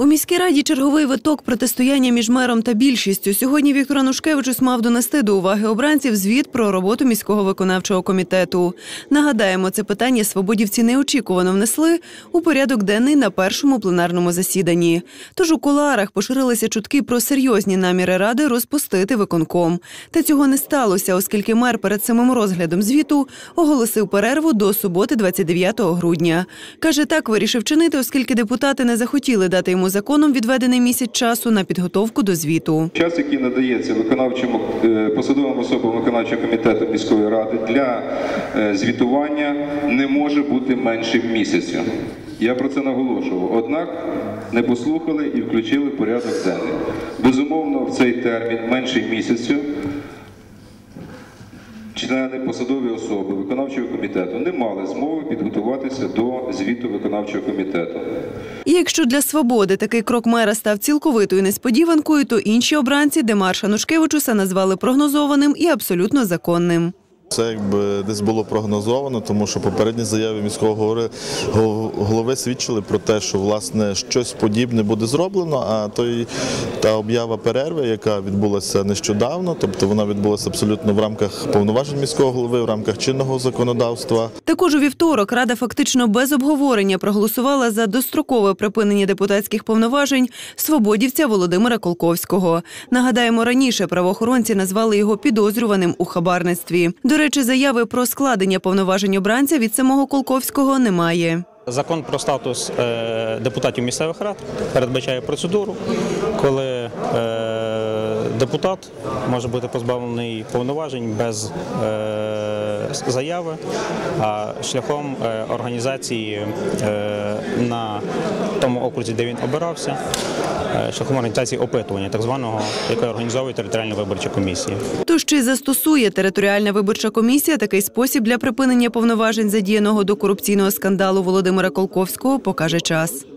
У міській раді черговий виток протистояння між мером та більшістю. Сьогодні Віктор Анушкевичус мав донести до уваги обранців звіт про роботу міського виконавчого комітету. Нагадаємо, це питання свободівці неочікувано внесли у порядок денний на першому пленарному засіданні. Тож у куларах поширилися чутки про серйозні наміри ради розпустити виконком. Та цього не сталося, оскільки мер перед самим розглядом звіту оголосив перерву до суботи, 29 грудня. Каже, так вирішив чинити, оскільки депутати не захотіли дати йому законом відведений місяць часу на підготовку до звіту. Час, який надається виконавчому е, посадовим особам виконавчого комітету міської ради для е, звітування, не може бути меншим місяця. Я про це наголошував. Однак не послухали і включили порядок денний. Безумовно, в цей термін менше місяцю. Члени посадові особи виконавчого комітету не мали змови підготуватися до звіту виконавчого комітету. І якщо для свободи такий крок мера став цілковитою несподіванкою, то інші обранці Демарша Нушкевичуса назвали прогнозованим і абсолютно законним. Це якби десь було прогнозовано, тому що попередні заяви міського голови, свідчили про те, що власне щось подібне буде зроблено. А той та об'ява перерви, яка відбулася нещодавно, тобто вона відбулася абсолютно в рамках повноважень міського голови, в рамках чинного законодавства. Також у вівторок Рада фактично без обговорення проголосувала за дострокове припинення депутатських повноважень свободівця Володимира Колковського. Нагадаємо, раніше правоохоронці назвали його підозрюваним у хабарництві. Речі, заяви про складення повноважень обранця від самого Колковського немає. Закон про статус е, депутатів місцевих рад передбачає процедуру, коли е, депутат може бути позбавлений повноважень без е, заяви, а шляхом е, організації е, на тому окрузі, де він обирався, е, шляхом організації опитування, так званого, яке організовує територіальна виборча комісія. Тож чи застосує територіальна виборча комісія такий спосіб для припинення повноважень задіяного до корупційного скандалу Володимира Колковського, покаже час.